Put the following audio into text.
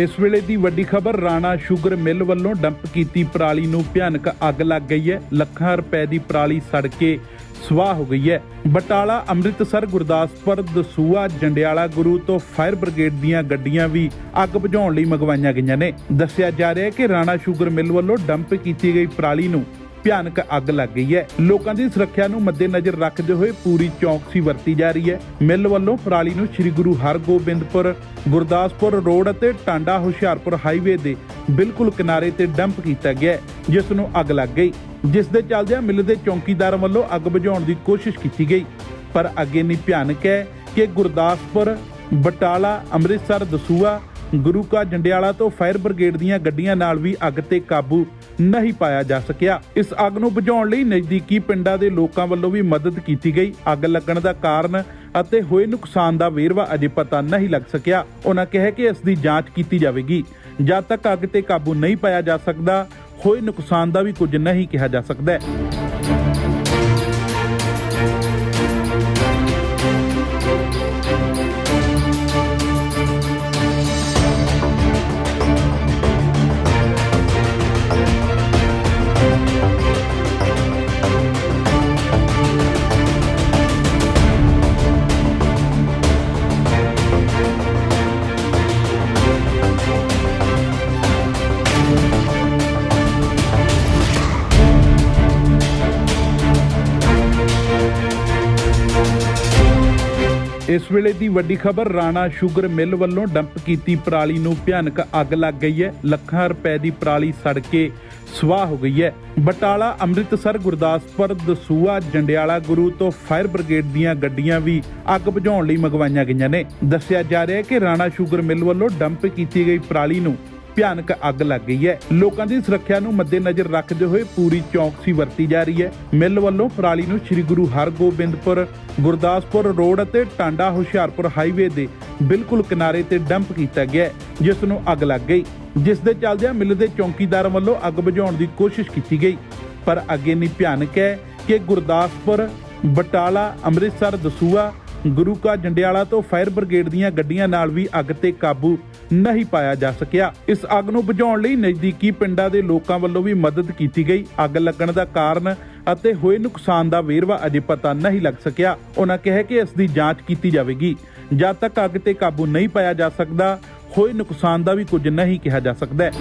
ਇਸ ਵੇਲੇ ਦੀ ਵੱਡੀ ਖਬਰ, ਰਾਣਾ ਸ਼ੂਗਰ ਮਿੱਲ ਵੱਲੋਂ ਡੰਪ ਕੀਤੀ ਪਰਾਲੀ ਨੂੰ ਭਿਆਨਕ ਅੱਗ ਲੱਗ ਗਈ ਹੈ। ਲੱਖਾਂ ਰੁਪਏ ਦੀ ਪਰਾਲੀ ਸੜ ਕੇ ਸਵਾਹ ਹੋ ਗਈ ਹੈ। ਬਟਾਲਾ, ਅੰਮ੍ਰਿਤਸਰ, ਗੁਰਦਾਸਪੁਰ ਦਸੂਆ ਜੰਡਿਆਲਾ ਗੁਰੂ ਤੋਂ ਫਾਇਰ ਬ੍ਰਿਗੇਡ ਦੀਆਂ ਗੱਡੀਆਂ ਵੀ ਅੱਗ ਬੁਝਾਉਣ ਲਈ ਮੰਗਵਾਈਆਂ ਗਈਆਂ ਨੇ। ਦੱਸਿਆ ਜਾ ਰਿਹਾ ਹੈ ਕਿ ਰਾਣਾ ਸ਼ੂਗਰ ਮਿਲ ਵੱਲੋਂ ਡੰਪ ਕੀਤੀ ਗਈ ਪਰਾਲੀ ਨੂੰ ਭਿਆਨਕ ਅੱਗ ਲੱਗ ਗਈ ਹੈ। ਲੋਕਾਂ ਦੀ ਸੁਰੱਖਿਆ ਨੂੰ ਮੱਦੇਨਜ਼ਰ ਰੱਖਦੇ ਹੋਏ ਪੂਰੀ ਚੌਕਸੀ ਵਰਤੀ ਜਾ ਰਹੀ ਹੈ। ਮਿੱਲ ਵੱਲੋਂ ਪਰਾਲੀ ਨੂੰ ਸ੍ਰੀ ਗੁਰੂ ਹਰਗੋਬਿੰਦਪੁਰ, ਗੁਰਦਾਸਪੁਰ ਰੋਡ ਅਤੇ ਟਾਂਡਾ ਹੁਸ਼ਿਆਰਪੁਰ ਹਾਈਵੇ ਦੇ ਬਿਲਕੁਲ ਕਿਨਾਰੇ ਤੇ ਡੰਪ ਕੀਤਾ ਗਿਆ ਜਿਸ ਨੂੰ ਅੱਗ ਲੱਗ ਗਈ। ਜਿਸ ਦੇ ਚੱਲਦਿਆਂ ਮਿੱਲ ਦੇ ਚੌਕੀਦਾਰ ਵੱਲੋਂ ਅੱਗ ਬੁਝਾਉਣ ਦੀ ਕੋਸ਼ਿਸ਼ ਕੀਤੀ ਗਈ। ਪਰ ਅੱਗ ਇੰਨੀ ਭਿਆਨਕ ਹੈ ਕਿ ਗੁਰਦਾਸਪੁਰ, ਬਟਾਲਾ, ਅੰਮ੍ਰਿਤਸਰ ਦਸੂਆ ਗੁਰੂ ਕਾ ਜੰਡਿਆਲਾ ਤੋਂ ਫਾਇਰ ਬ੍ਰਿਗੇਡ ਦੀਆਂ ਗੱਡੀਆਂ ਨਾਲ ਵੀ ਅੱਗ ਤੇ ਕਾਬੂ ਨਹੀਂ ਪਾਇਆ ਜਾ ਸਕਿਆ। ਇਸ ਅੱਗ ਨੂੰ ਬੁਝਾਉਣ ਲਈ ਨਜ਼ਦੀਕੀ ਪਿੰਡਾਂ ਦੇ ਲੋਕਾਂ ਵੱਲੋਂ ਵੀ ਮਦਦ ਕੀਤੀ ਗਈ। ਅੱਗ ਲੱਗਣ ਦਾ ਕਾਰਨ ਅਤੇ ਹੋਏ ਨੁਕਸਾਨ ਦਾ ਵੇਰਵਾ ਅਜੇ ਪਤਾ ਨਹੀਂ ਲੱਗ ਸਕਿਆ। ਉਹਨਾਂ ਕਿਹਾ ਕਿ ਇਸ ਦੀ ਜਾਂਚ ਕੀਤੀ ਜਾਵੇਗੀ। ਜਦ ਤੱਕ ਅੱਗ ਤੇ ਕਾਬੂ ਨਹੀਂ ਪਾਇਆ ਜਾ ਸਕਦਾ, ਹੋਏ ਨੁਕਸਾਨ ਦਾ ਵੀ ਕੁਝ ਨਹੀਂ ਕਿਹਾ ਜਾ ਸਕਦਾ ਹੈ। ਇਸ ਵੇਲੇ ਦੀ ਵੱਡੀ ਖਬਰ, ਰਾਣਾ ਸ਼ੂਗਰ ਮਿੱਲ ਵੱਲੋਂ ਡੰਪ ਕੀਤੀ ਪਰਾਲੀ ਨੂੰ ਭਿਆਨਕ ਅੱਗ ਲੱਗ ਗਈ ਹੈ। ਲੱਖਾਂ ਰੁਪਏ ਦੀ ਪਰਾਲੀ ਸੜ ਕੇ ਸਵਾਹ ਹੋ ਗਈ ਹੈ। ਬਟਾਲਾ, ਅੰਮ੍ਰਿਤਸਰ, ਗੁਰਦਾਸਪੁਰ ਦਸੂਆ ਜੰਡਿਆਲਾ ਗੁਰੂ ਤੋਂ ਫਾਇਰ ਬ੍ਰਿਗੇਡ ਦੀਆਂ ਗੱਡੀਆਂ ਵੀ ਅੱਗ ਬੁਝਾਉਣ ਲਈ ਮੰਗਵਾਈਆਂ ਗਈਆਂ ਨੇ। ਦੱਸਿਆ ਜਾ ਰਿਹਾ ਹੈ ਕਿ ਰਾਣਾ ਸ਼ੂਗਰ ਮਿਲ ਵੱਲੋਂ ਡੰਪ ਕੀਤੀ ਗਈ ਪਰਾਲੀ ਨੂੰ ਭਿਆਨਕ ਅੱਗ ਲੱਗ ਗਈ ਹੈ। ਲੋਕਾਂ ਦੀ ਸੁਰੱਖਿਆ ਨੂੰ ਮੱਦੇਨਜ਼ਰ ਰੱਖਦੇ ਹੋਏ ਪੂਰੀ ਚੌਕਸੀ ਵਰਤੀ ਜਾ ਰਹੀ ਹੈ। ਮਿੱਲ ਵੱਲੋਂ ਪਰਾਲੀ ਨੂੰ ਸ੍ਰੀ ਗੁਰੂ ਹਰਗੋਬਿੰਦਪੁਰ, ਗੁਰਦਾਸਪੁਰ ਰੋਡ ਅਤੇ ਟਾਂਡਾ ਹੁਸ਼ਿਆਰਪੁਰ ਹਾਈਵੇ ਦੇ ਬਿਲਕੁਲ ਕਿਨਾਰੇ ਤੇ ਡੰਪ ਕੀਤਾ ਗਿਆ ਜਿਸ ਨੂੰ ਅੱਗ ਲੱਗ ਗਈ। ਜਿਸ ਦੇ ਚੱਲਦਿਆਂ ਮਿੱਲ ਦੇ ਚੌਕੀਦਾਰ ਵੱਲੋਂ ਅੱਗ ਬੁਝਾਉਣ ਦੀ ਕੋਸ਼ਿਸ਼ ਕੀਤੀ ਗਈ। ਪਰ ਅੱਗੇ ਇੰਨੀ ਭਿਆਨਕ ਹੈ ਕਿ ਗੁਰਦਾਸਪੁਰ, ਬਟਾਲਾ, ਅੰਮ੍ਰਿਤਸਰ ਦਸੂਆ ਗੁਰੂ ਕਾ ਜੰਡਿਆਲਾ ਤੋਂ ਫਾਇਰ ਬ੍ਰਿਗੇਡ ਦੀਆਂ ਗੱਡੀਆਂ ਨਾਲ ਵੀ ਅੱਗ ਤੇ ਕਾਬੂ ਨਹੀਂ ਪਾਇਆ ਜਾ ਸਕਿਆ। ਇਸ ਅੱਗ ਨੂੰ ਬੁਝਾਉਣ ਲਈ ਨਜ਼ਦੀਕੀ ਪਿੰਡਾਂ ਦੇ ਲੋਕਾਂ ਵੱਲੋਂ ਵੀ ਮਦਦ ਕੀਤੀ ਗਈ। ਅੱਗ ਲੱਗਣ ਦਾ ਕਾਰਨ ਅਤੇ ਹੋਏ ਨੁਕਸਾਨ ਦਾ ਵੇਰਵਾ ਅਜੇ ਪਤਾ ਨਹੀਂ ਲੱਗ ਸਕਿਆ। ਉਹਨਾਂ ਕਿਹਾ ਕਿ ਇਸ ਦੀ ਜਾਂਚ ਕੀਤੀ ਜਾਵੇਗੀ। ਜਦ ਤੱਕ ਅੱਗ ਤੇ ਕਾਬੂ ਨਹੀਂ ਪਾਇਆ ਜਾ ਸਕਦਾ, ਹੋਏ ਨੁਕਸਾਨ ਦਾ ਵੀ ਕੁਝ ਨਹੀਂ ਕਿਹਾ ਜਾ ਸਕਦਾ ਹੈ।